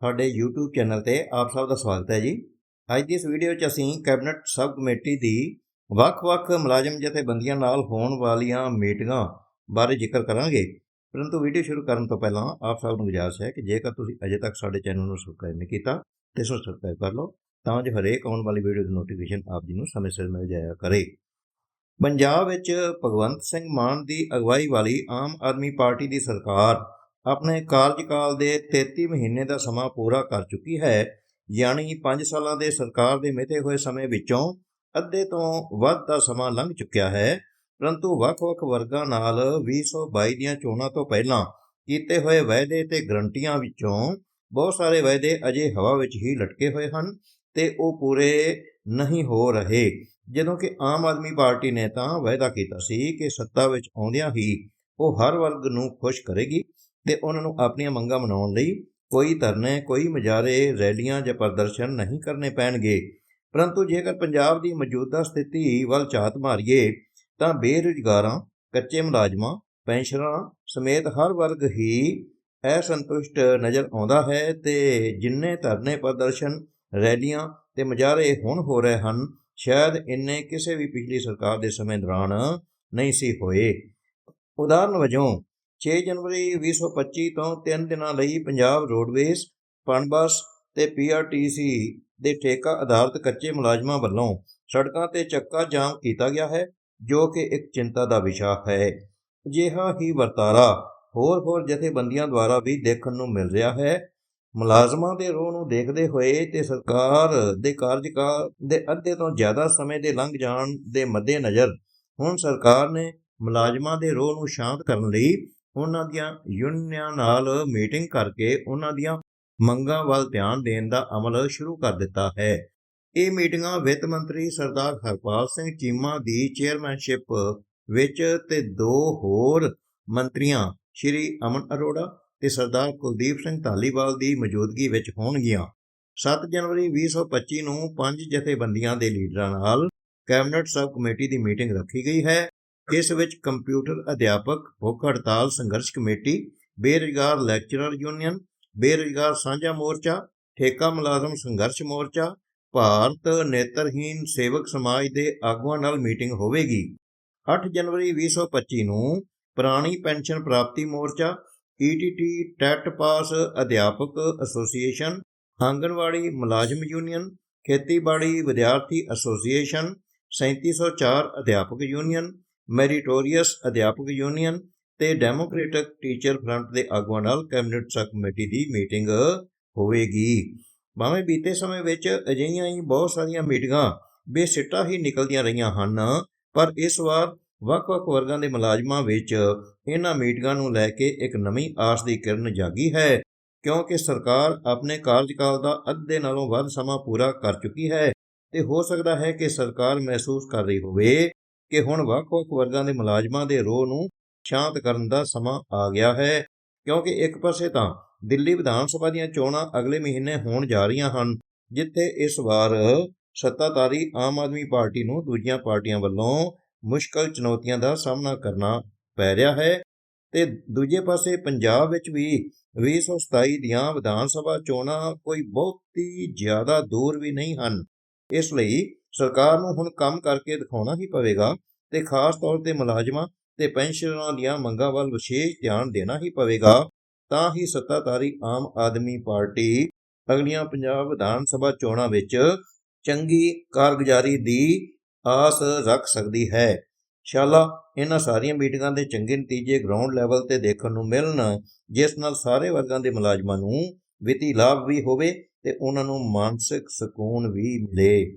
ਸਾਡੇ YouTube channel ਤੇ ਆਪ ਸਭ ਦਾ ਸਵਾਗਤ ਹੈ ਜੀ। ਅੱਜ ਦੀ ਇਸ ਵੀਡੀਓ 'ਚ ਅਸੀਂ ਕੈਬਨਿਟ ਸਬ ਕਮੇਟੀ ਦੀ ਵੱਖ-ਵੱਖ ਮੁਲਾਜ਼ਮ ਜਥੇਬੰਦੀਆਂ ਨਾਲ ਹੋਣ ਵਾਲੀਆਂ ਮੀਟਿੰਗਾਂ ਬਾਰੇ ਜ਼ਿਕਰ ਕਰਾਂਗੇ। ਪਰੰਤੂ ਵੀਡੀਓ ਸ਼ੁਰੂ ਕਰਨ ਤੋਂ ਪਹਿਲਾਂ ਆਪ ਸਭ ਨੂੰ ਗੁਜ਼ਾਰਿਸ਼ ਹੈ ਕਿ ਜੇਕਰ ਤੁਸੀਂ ਅਜੇ ਤੱਕ ਸਾਡੇ ਚੈਨਲ ਨੂੰ ਸਬਸਕ੍ਰਾਈਬ ਨਹੀਂ ਕੀਤਾ ਤੇ ਇਸ ਨੂੰ ਸਬਸਕ੍ਰਾਈਬ ਕਰ ਲਓ ਤਾਂ ਜੋ ਹਰੇਕ ਆਉਣ ਵਾਲੀ ਵੀਡੀਓ ਦੀ ਨੋਟੀਫਿਕੇਸ਼ਨ ਆਪ ਜੀ ਨੂੰ ਸਮੇਂ ਸਿਰ ਮਿਲ ਜਾਇਆ ਕਰੇ। ਪੰਜਾਬ ਵਿੱਚ ਭਗਵੰਤ ਸਿੰਘ ਮਾਨ ਦੀ ਅਗਵਾਈ ਵਾਲੀ ਆਮ ਆਦਮੀ ਪਾਰਟੀ ਦੀ ਸਰਕਾਰ ਆਪਣੇ ਕਾਰਜਕਾਲ ਦੇ 33 ਮਹੀਨੇ ਦਾ ਸਮਾਂ ਪੂਰਾ ਕਰ ਚੁੱਕੀ ਹੈ, ਯਾਨੀ 5 ਸਾਲਾਂ ਦੇ ਸਰਕਾਰ ਦੇ ਮਿਤੇ ਹੋਏ ਸਮੇਂ ਵਿੱਚੋਂ ਅੱਧੇ ਤੋਂ ਵੱਧ ਦਾ ਸਮਾਂ ਲੰਘ ਚੁੱਕਿਆ ਹੈ। ਪਰੰਤੂ ਵੱਖ-ਵੱਖ ਵਰਗਾਂ ਨਾਲ 2022 ਦੀਆਂ ਚੋਣਾਂ ਤੋਂ ਪਹਿਲਾਂ ਕੀਤੇ ਹੋਏ ਵਾਅਦੇ ਤੇ ਗਰੰਟੀਆਂ ਵਿੱਚੋਂ ਬਹੁਤ ਸਾਰੇ ਵਾਅਦੇ ਅਜੇ ਹਵਾ ਵਿੱਚ ਹੀ ਲਟਕੇ ਹੋਏ ਹਨ ਤੇ ਉਹ ਪੂਰੇ ਨਹੀਂ ਹੋ ਰਹੇ। ਜਦੋਂ ਕਿ ਆਮ ਆਦਮੀ ਪਾਰਟੀ ਨੇ ਤਾਂ ਵਾਅਦਾ ਕੀਤਾ ਸੀ ਕਿ ਸੱਤਾ ਵਿੱਚ ਆਉਂਦਿਆਂ ਹੀ ਉਹ ਹਰ ਵਰਗ ਨੂੰ ਖੁਸ਼ ਕਰੇਗੀ। ਤੇ ਉਹਨਾਂ ਨੂੰ ਆਪਣੀਆਂ ਮੰਗਾਂ ਮਨਾਉਣ ਲਈ ਕੋਈ ਧਰਨੇ, ਕੋਈ ਮੁਜ਼ਾਹਰੇ, ਰੈਲੀਆਂ ਜਾਂ ਪ੍ਰਦਰਸ਼ਨ ਨਹੀਂ ਕਰਨੇ ਪੈਣਗੇ। ਪਰੰਤੂ ਜੇਕਰ ਪੰਜਾਬ ਦੀ ਮੌਜੂਦਾ ਸਥਿਤੀ ਵੱਲ ਝਾਤ ਮਾਰੀਏ, ਤਾਂ ਬੇਰੁਜ਼ਗਾਰਾਂ, ਕੱਚੇ ਮੁਲਾਜ਼ਮਾਂ ਪੈਨਸ਼ਨਰਾਂ ਸਮੇਤ ਹਰ ਵਰਗ ਹੀ ਅਸੰਤੁਸ਼ਟ ਨਜ਼ਰ ਆਉਂਦਾ ਹੈ ਤੇ ਜਿੰਨੇ ਧਰਨੇ, ਪ੍ਰਦਰਸ਼ਨ, ਰੈਲੀਆਂ ਤੇ ਮੁਜ਼ਾਹਰੇ ਹੁਣ ਹੋ ਰਹੇ ਹਨ, ਸ਼ਾਇਦ ਇੰਨੇ ਕਿਸੇ ਵੀ ਪਿਛਲੀ ਸਰਕਾਰ ਦੇ ਸਮੇਂ ਦੌਰਾਨ ਨਹੀਂ ਸੀ ਹੋਏ। ਉਦਾਹਰਨ ਵਜੋਂ 6 ਜਨਵਰੀ 2025 ਤੋਂ 3 ਦਿਨਾਂ ਲਈ ਪੰਜਾਬ ਰੋਡਵੇਜ਼, ਪਣਬਸ ਤੇ ਪੀਆਰਟੀਸੀ ਦੇ ਠੇਕਾ ਆਧਾਰਿਤ ਕੱਚੇ ਮੁਲਾਜ਼ਮਾਂ ਵੱਲੋਂ ਸੜਕਾਂ ਤੇ ਚੱਕਾ ਜਾਮ ਕੀਤਾ ਗਿਆ ਹੈ, ਜੋ ਕਿ ਇੱਕ ਚਿੰਤਾ ਦਾ ਵਿਸ਼ਾ ਹੈ। ਅਜਿਹਾ ਹੀ ਵਰਤਾਰਾ ਹੋਰ ਹੋਰ ਜਥੇਬੰਦੀਆਂ ਦੁਆਰਾ ਵੀ ਦੇਖਣ ਨੂੰ ਮਿਲ ਰਿਹਾ ਹੈ। ਮੁਲਾਜ਼ਮਾਂ ਦੇ ਰੋਹ ਨੂੰ ਦੇਖਦੇ ਹੋਏ ਤੇ ਸਰਕਾਰ ਦੇ ਕਾਰਜਕਾਲ ਦੇ ਅੱਧੇ ਤੋਂ ਜ਼ਿਆਦਾ ਸਮੇਂ ਦੇ ਲੰਘ ਜਾਣ ਦੇ ਮੱਦੇਨਜ਼ਰ ਹੁਣ ਸਰਕਾਰ ਨੇ ਮੁਲਾਜ਼ਮਾਂ ਦੇ ਰੋਹ ਨੂੰ ਸ਼ਾਂਤ ਕਰਨ ਲਈ ਉਹਨਾਂ ਦੀਆਂ ਯੂਨੀਅਨਾਂ ਨਾਲ ਮੀਟਿੰਗ ਕਰਕੇ ਉਹਨਾਂ ਦੀਆਂ ਮੰਗਾਂ ਵੱਲ ਧਿਆਨ ਦੇਣ ਦਾ ਅਮਲ ਸ਼ੁਰੂ ਕਰ ਦਿੱਤਾ ਹੈ। ਇਹ ਮੀਟਿੰਗਾਂ ਵਿੱਤ ਮੰਤਰੀ ਸਰਦਾਰ ਹਰਪਾਲ ਸਿੰਘ ਚੀਮਾ ਦੀ ਚੇਅਰਮੈਨਸ਼ਿਪ ਵਿੱਚ ਤੇ ਦੋ ਹੋਰ ਮੰਤਰੀਆਂ ਸ਼੍ਰੀ ਅਮਨ ਅਰੋੜਾ ਤੇ ਸਰਦਾਰ ਕੁਲਦੀਪ ਸਿੰਘ ਧਾਲੀਵਾਲ ਦੀ ਮੌਜੂਦਗੀ ਵਿੱਚ ਹੋਣਗੀਆਂ। 7 ਜਨਵਰੀ 2025 ਨੂੰ ਪੰਜ ਜਥੇਬੰਦੀਆਂ ਦੇ ਲੀਡਰਾਂ ਨਾਲ ਕੈਬਨਿਟ ਸਬ ਕਮੇਟੀ ਦੀ ਮੀਟਿੰਗ ਰੱਖੀ ਗਈ ਹੈ। ਇਸ ਵਿੱਚ ਕੰਪਿਊਟਰ ਅਧਿਆਪਕ, ਭੁੱਖ ਹੜਤਾਲ, ਸੰਘਰਸ਼ ਕਮੇਟੀ, ਬੇਰੁਜ਼ਗਾਰ ਲੈਕਚਰਰ ਯੂਨੀਅਨ, ਬੇਰੁਜ਼ਗਾਰ ਸਾਂਝਾ ਮੋਰਚਾ, ਠੇਕਾ ਮੁਲਾਜ਼ਮ ਸੰਘਰਸ਼ ਮੋਰਚਾ, ਭਾਰਤ ਨੇਤਰਹੀਨ ਸੇਵਕ ਸਮਾਜ ਦੇ ਆਗੂਆਂ ਨਾਲ ਮੀਟਿੰਗ ਹੋਵੇਗੀ। 8 ਜਨਵਰੀ 2025 ਨੂੰ ਪੁਰਾਣੀ ਪੈਨਸ਼ਨ ਪ੍ਰਾਪਤੀ ਮੋਰਚਾ ਈਟੀਟੀ ਟੈਟ ਪਾਸ ਅਧਿਆਪਕ ਐਸੋਸੀਏਸ਼ਨ, ਆਂਗਣਵਾੜੀ ਮੁਲਾਜ਼ਮ ਯੂਨੀਅਨ, ਖੇਤੀਬਾੜੀ ਵਿਦਿਆਰਥੀ ਐਸੋਸੀਏਸ਼ਨ 3704 ਅਧਿਆਪਕ ਯੂਨੀਅਨ ਮੈਰੀਟੋਰੀਅਸ ਅਧਿਆਪਕ ਯੂਨੀਅਨ ਤੇ ਡੈਮੋਕ੍ਰੈਟਿਕ ਟੀਚਰ ਫਰੰਟ ਦੇ ਆਗੂਆਂ ਨਾਲ ਕੈਬਨਿਟ ਸਬ ਕਮੇਟੀ ਦੀ ਮੀਟਿੰਗ ਹੋਵੇਗੀ। ਭਾਵੇਂ ਬੀਤੇ ਸਮੇਂ ਵਿੱਚ ਅਜਿਹੀਆਂ ਹੀ ਬਹੁਤ ਸਾਰੀਆਂ ਮੀਟਿੰਗਾਂ ਬੇਸਿੱਟਾ ਹੀ ਨਿਕਲਦੀਆਂ ਰਹੀਆਂ ਹਨ, ਪਰ ਇਸ ਵਾਰ ਵੱਖ-ਵੱਖ ਵਰਗਾਂ ਦੇ ਮੁਲਾਜ਼ਮਾਂ ਵਿੱਚ ਇਹਨਾਂ ਮੀਟਿੰਗਾਂ ਨੂੰ ਲੈ ਕੇ ਇੱਕ ਨਵੀਂ ਆਸ ਦੀ ਕਿਰਨ ਜਾਗੀ ਹੈ, ਕਿਉਂਕਿ ਸਰਕਾਰ ਆਪਣੇ ਕਾਰਜਕਾਲ ਦਾ ਅੱਧੇ ਨਾਲੋਂ ਵੱਧ ਸਮਾਂ ਪੂਰਾ ਕਰ ਚੁੱਕੀ ਹੈ ਤੇ ਹੋ ਸਕਦਾ ਹੈ ਕਿ ਸਰਕਾਰ ਮਹਿਸੂਸ ਕਰ ਰਹੀ ਹੋਵੇ ਕਿ ਹੁਣ ਵੱਖ-ਵੱਖ ਵਰਗਾਂ ਦੇ ਮੁਲਾਜ਼ਮਾਂ ਦੇ ਰੋਹ ਨੂੰ ਸ਼ਾਂਤ ਕਰਨ ਦਾ ਸਮਾਂ ਆ ਗਿਆ ਹੈ, ਕਿਉਂਕਿ ਇੱਕ ਪਾਸੇ ਤਾਂ ਦਿੱਲੀ ਵਿਧਾਨ ਸਭਾ ਦੀਆਂ ਚੋਣਾਂ ਅਗਲੇ ਮਹੀਨੇ ਹੋਣ ਜਾ ਰਹੀਆਂ ਹਨ, ਜਿੱਥੇ ਇਸ ਵਾਰ ਸੱਤਾਧਾਰੀ ਆਮ ਆਦਮੀ ਪਾਰਟੀ ਨੂੰ ਦੂਜੀਆਂ ਪਾਰਟੀਆਂ ਵੱਲੋਂ ਮੁਸ਼ਕਲ ਚੁਣੌਤੀਆਂ ਦਾ ਸਾਹਮਣਾ ਕਰਨਾ ਪੈ ਰਿਹਾ ਹੈ ਤੇ ਦੂਜੇ ਪਾਸੇ ਪੰਜਾਬ ਵਿੱਚ ਵੀ 2027 ਦੀਆਂ ਵਿਧਾਨ ਸਭਾ ਚੋਣਾਂ ਕੋਈ ਬਹੁਤੀ ਜ਼ਿਆਦਾ ਦੂਰ ਵੀ ਨਹੀਂ ਹਨ, ਇਸ ਲਈ ਸਰਕਾਰ ਨੂੰ ਹੁਣ ਕੰਮ ਕਰਕੇ ਦਿਖਾਉਣਾ ਹੀ ਪਵੇਗਾ ਤੇ ਖਾਸ ਤੌਰ ਤੇ ਮੁਲਾਜ਼ਮਾਂ ਤੇ ਪੈਨਸ਼ਨਰਾਂ ਦੀਆਂ ਮੰਗਾਂ ਵੱਲ ਵਿਸ਼ੇਸ਼ ਧਿਆਨ ਦੇਣਾ ਹੀ ਪਵੇਗਾ। ਤਾਂ ਹੀ ਸੱਤਾਧਾਰੀ ਆਮ ਆਦਮੀ ਪਾਰਟੀ ਅਗਲੀਆਂ ਪੰਜਾਬ ਵਿਧਾਨ ਸਭਾ ਚੋਣਾਂ ਵਿੱਚ ਚੰਗੀ ਕਾਰਗੁਜ਼ਾਰੀ ਦੀ ਆਸ ਰੱਖ ਸਕਦੀ ਹੈ। ਸ਼ਾਲਾ, ਇਹਨਾਂ ਸਾਰੀਆਂ ਮੀਟਿੰਗਾਂ ਦੇ ਚੰਗੇ ਨਤੀਜੇ ਗਰਾਊਂਡ ਲੈਵਲ ਤੇ ਦੇਖਣ ਨੂੰ ਮਿਲਣ, ਜਿਸ ਨਾਲ ਸਾਰੇ ਵਰਗਾਂ ਦੇ ਮੁਲਾਜ਼ਮਾਂ ਨੂੰ ਵਿੱਤੀ ਲਾਭ ਵੀ ਹੋਵੇ ਤੇ ਉਹਨਾਂ ਨੂੰ ਮਾਨਸਿਕ ਸਕੂਨ ਵੀ ਮਿਲੇ।